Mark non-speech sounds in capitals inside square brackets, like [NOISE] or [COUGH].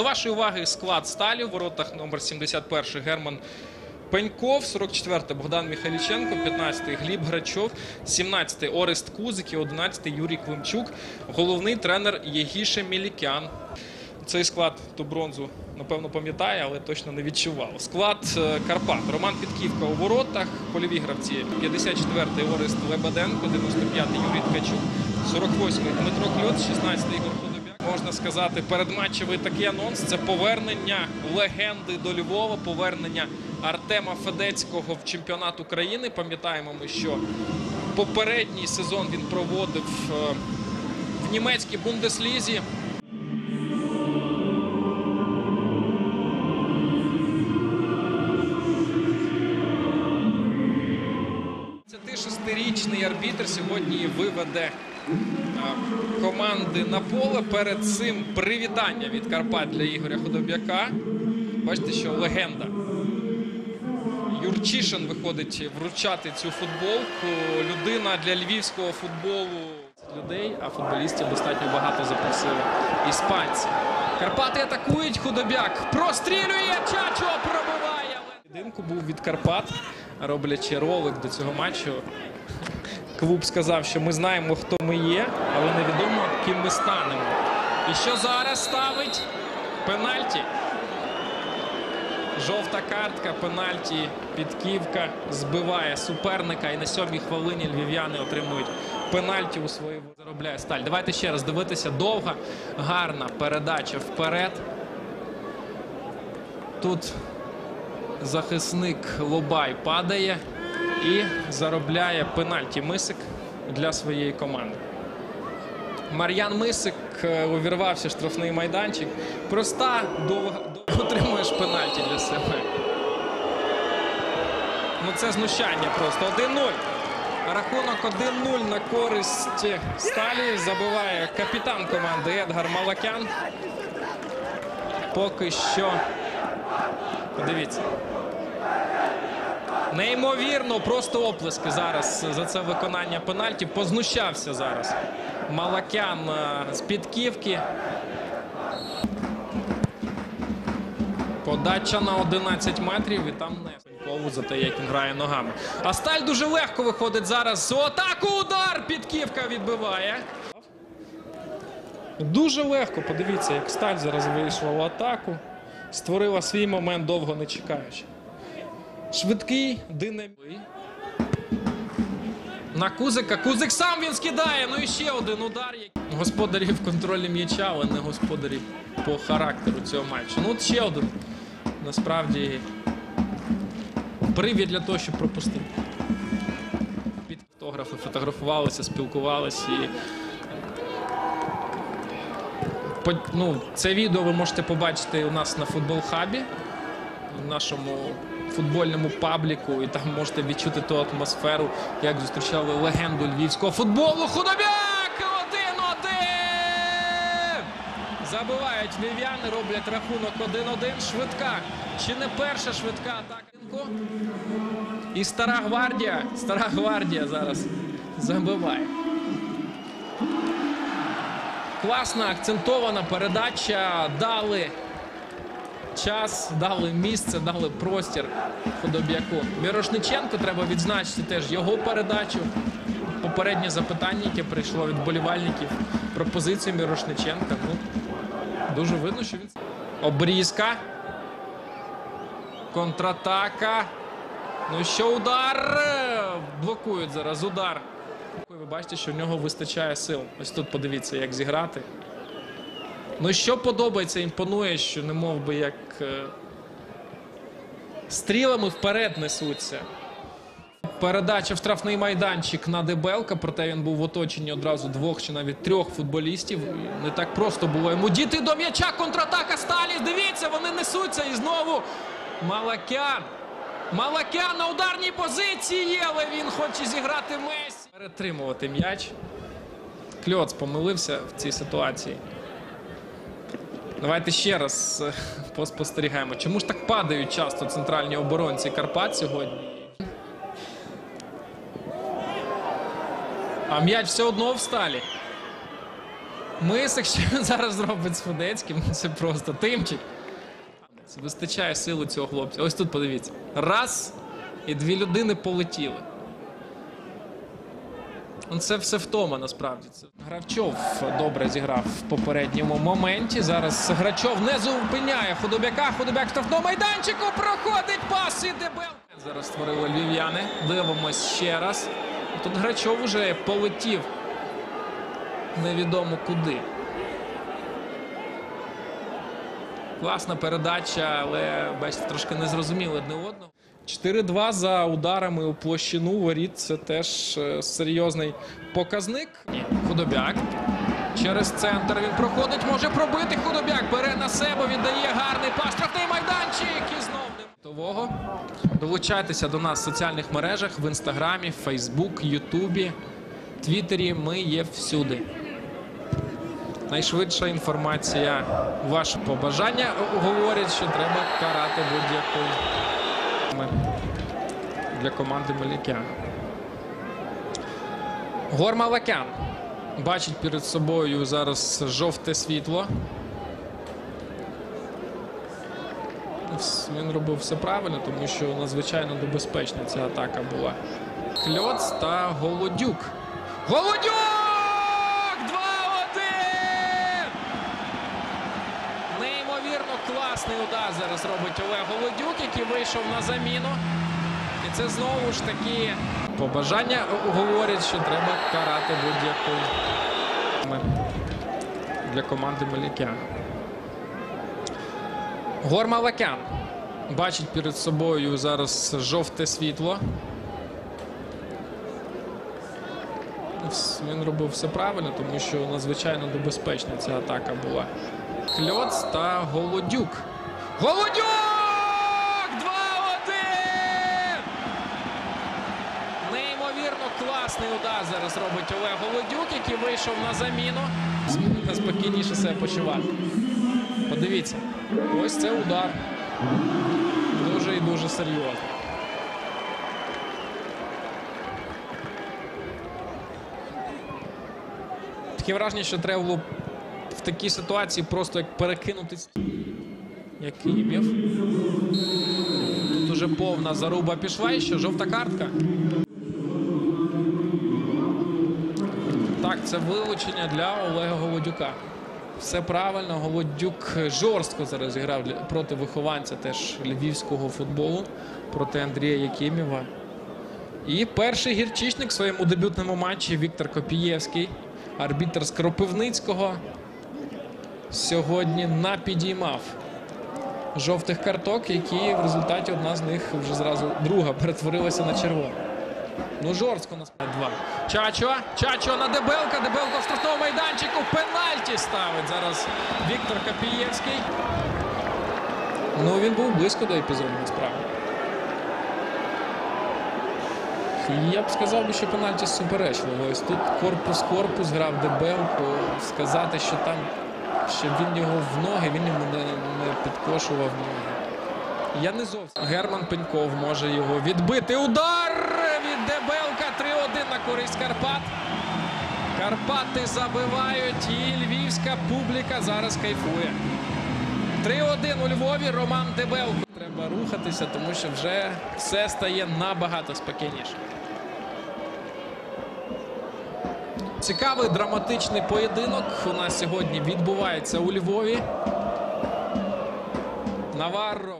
До вашої уваги склад сталі в воротах номер 71 Герман Пеньков, 44 Богдан Михайліченко, 15 Гліб Грачов, 17 Орест Кузик і 11 Юрій Климчук. Головний тренер Єгіше Мілікян. Цей склад ту бронзу, напевно, пам'ятає, але точно не відчував. Склад е, Карпат. Роман Підківка у воротах. Польові гравці 54-й Орест Лебеденко, 95-й Юрій Ткачук, 48-й Дмитро Кльот, 16-й Ігор. Можна сказати, передматчевий такий анонс. Це повернення легенди до Львова, повернення Артема Федецького в чемпіонат України. Пам'ятаємо ми, що попередній сезон він проводив е, в німецькій бундеслізі. 26-річний арбітр сьогодні виведе команди на поле. Перед цим привітання від Карпат для Ігоря Худобяка. Бачите, що легенда. Юрчишин виходить вручати цю футболку. Людина для львівського футболу людей, а футболістів достатньо багато запросили іспанці. Карпати атакують. Худобяк прострілює. Чачо пробиває. Поєдинку був від Карпат, роблячи ролик до цього матчу. Клуб сказав, що ми знаємо, хто ми є, але невідомо, ким ми станемо. І що зараз ставить пенальті? Жовта картка, пенальті, підківка збиває суперника. І на сьомій хвилині львів'яни отримують пенальті у свої заробляє сталь. Давайте ще раз дивитися. Довга, гарна передача вперед. Тут захисник Лобай падає і заробляє пенальті Мисик для своєї команди. Мар'ян Мисик е, увірвався штрафний майданчик. Проста довго отримуєш пенальті для себе. Ну це знущання просто. 1-0. Рахунок 1-0 на користь сталі. Забиває капітан команди Едгар Малакян. Поки що. Подивіться. Неймовірно, просто оплески зараз за це виконання пенальті. Познущався зараз. Малакян е, з підківки. Подача на 11 метрів і там не Пенькову за те, як він грає ногами. А сталь дуже легко виходить зараз. У атаку удар! Підківка відбиває. Дуже легко. Подивіться, як сталь зараз вийшла в атаку. Створила свій момент, довго не чекаючи. Швидкий, динамічний. На Кузика. Кузик сам він скидає. Ну і ще один удар. Господарі в контролі м'яча, але не господарі по характеру цього матчу. Ну от ще один. Насправді привід для того, щоб пропустити. Під фотографи фотографувалися, спілкувалися і. Ну, це відео ви можете побачити у нас на футбол хабі, в нашому футбольному пабліку, і там можете відчути ту атмосферу, як зустрічали легенду львівського футболу. Худобяк! 1-1! Забивають львів'яни, роблять рахунок 1-1. Швидка. Чи не перша швидка атака? І стара гвардія, стара гвардія зараз забиває. Класна акцентована передача. Дали час, дали місце, дали простір Худоб'яку. Мірошниченко треба відзначити теж його передачу. Попереднє запитання, яке прийшло від болівальників про позицію Мірошниченка. Ну, дуже видно, що він обрізка. Контратака. Ну що удар? Блокують зараз удар. Ви бачите, що в нього вистачає сил. Ось тут подивіться, як зіграти. Ну, що подобається, імпонує, що не мов би як е, стрілами вперед несуться. Передача в штрафний майданчик на Дебелка, проте він був в оточенні одразу двох чи навіть трьох футболістів. Не так просто було йому діти до м'яча. Контратака Сталі. Дивіться, вони несуться і знову Малакян. Малакян на ударній позиції, але він хоче зіграти Месі. Перетримувати м'яч. Кльоц помилився в цій ситуації. Давайте ще раз е, поспостерігаємо. Чому ж так падають часто центральні оборонці Карпат сьогодні? А м'яч все одно в сталі. Мисик, він [LAUGHS] зараз зробить з Федецьким, це просто тимчик. Вистачає сили цього хлопця. Ось тут подивіться. Раз, і дві людини полетіли. Ну, Це все втома насправді. Гравчов добре зіграв в попередньому моменті. Зараз Грачов не зупиняє худобяка. Худобяк в штрафному майданчику проходить пас і дебел. Зараз створили львів'яни. Дивимось ще раз. Тут Грачов уже полетів невідомо куди. Класна передача, але бачите, трошки не зрозуміли одне одного. 4-2 за ударами у площину воріт. Це теж е, серйозний показник. Худобяк. Через центр він проходить, може пробити. Худобяк бере на себе, віддає гарний пас. Штрафний майданчик і знов Того. Долучайтеся до нас в соціальних мережах в інстаграмі, Фейсбук, Ютубі, Твіттері. Ми є всюди. Найшвидша інформація. Ваше побажання говорять, що треба карати будь-яку для команди Малікян. Горма Лакян бачить перед собою зараз жовте світло. Він робив все правильно, тому що надзвичайно небезпечна ця атака була. Кльоц та Голодюк. Голодюк! 2-1! Неймовірно класний удар зараз робить Олег Голодюк, який вийшов на заміну. І це знову ж таки побажання говорять, що треба карати будь-яку для команди Малікян. Горма Лакян бачить перед собою зараз жовте світло. Він робив все правильно, тому що надзвичайно небезпечна ця атака була. Кльоц та Голодюк. Голодюк! 2-1! Неймовірно класний удар зараз робить Олег Голодюк, який вийшов на заміну. Змінити спокійніше себе почувати. Подивіться, ось це удар. Дуже і дуже серйозний. Таке враження, що треба було в такій ситуації просто як перекинути. с- Як Київ. Тут уже повна заруба пішла і що жовта картка. Так, це вилучення для Олега Голодюка. Все правильно, Голодюк жорстко зараз для- проти вихованця теж львівського футболу, проти Андрія Якимєва. І перший гірчичник в своєму дебютному матчі Віктор Копієвський, арбітр з Кропивницького, сьогодні напідіймав жовтих карток, які в результаті одна з них вже зразу друга перетворилася на червону. Ну, жорстко насправді два. Чачо, Чачо на Дебелка. Дебелка в штрафному майданчику. Пенальті ставить зараз Віктор Капієвський. Ну, він був близько до епізоду, насправді. Я б сказав, би, що пенальті суперечливо. Ось тут корпус-корпус грав Дебелку. Сказати, що там що він його в ноги, він йому не, не підкошував ноги. Я не зовсім. Герман Пеньков може його відбити. Удар від Дебелка 3-1 на користь Карпат. Карпати забивають і львівська публіка зараз кайфує. 3-1 у Львові. Роман Дебелко. Треба рухатися, тому що вже все стає набагато спокійніше. Цікавий драматичний поєдинок у нас сьогодні відбувається у Львові. Наварро